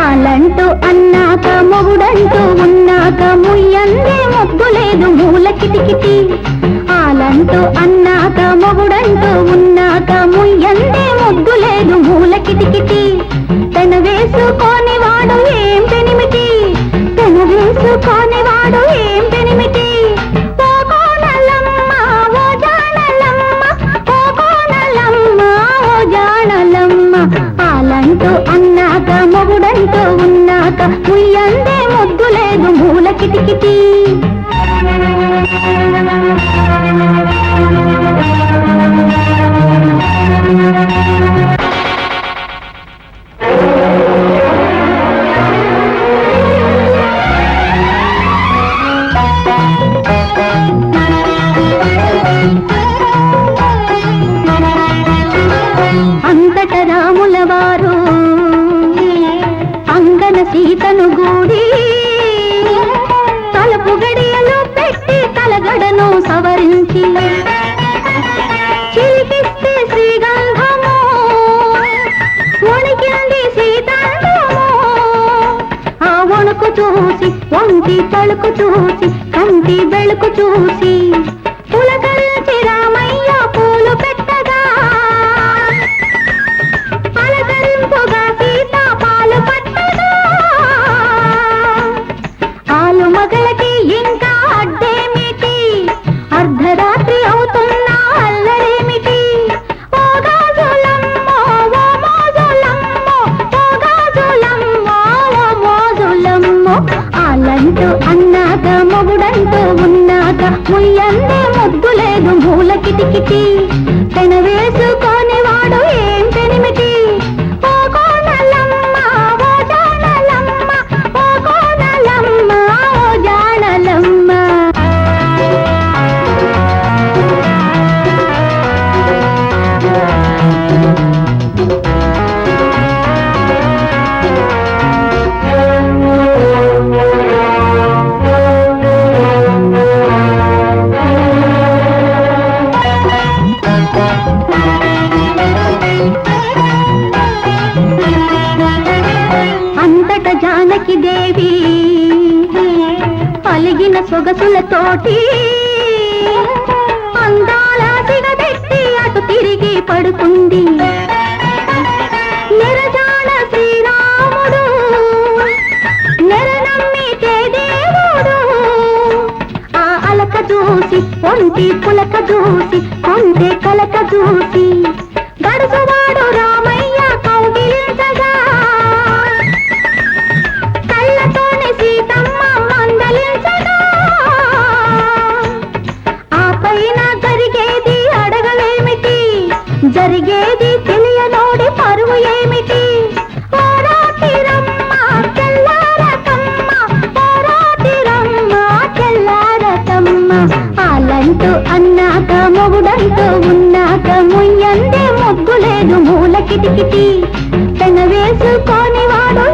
ఆలంటూ అన్నాక మొగుడంటూ ఉన్నాక ముయ్యందే ముగ్గు లేదు మూల కిటికిటి ఆలంటూ అన్నాక మొగుడంటూ ఉన్నాక ముయ్యందే ఉన్నాక మొగుడంతో ఉన్నాక ముయ్యందే ముద్దు లేదు మూల కిటికిటి ఆవరించి సవరించి చిలికిస్తే శ్రీగంధము వణికింది సీతాంగము. ఆ వణుకు చూసి వంటి తలుకు చూసి కంటి వెళుకు చూసి ముయ్యందే ముద్దు లేదు మూల కిటికిటి పెన వేసుకొని జానకి దేవి. పలిగిన సొగసులతోటి అందాల సిగబెట్టి అటు తిరిగి పడుకుంది. నిరజాన శ్రీరాముడు నెరనమ్మితే దేవుడు. ఆ అలక చూసి ఒంటి పులక చూసి కొంటే కలక చూసి ఆలంటూ అన్నాక మొగుడంటూ ఉన్నాక ముయ్యందే ముగ్గు లేదు మూల కిటికిటి తన వేసుకొని వాడు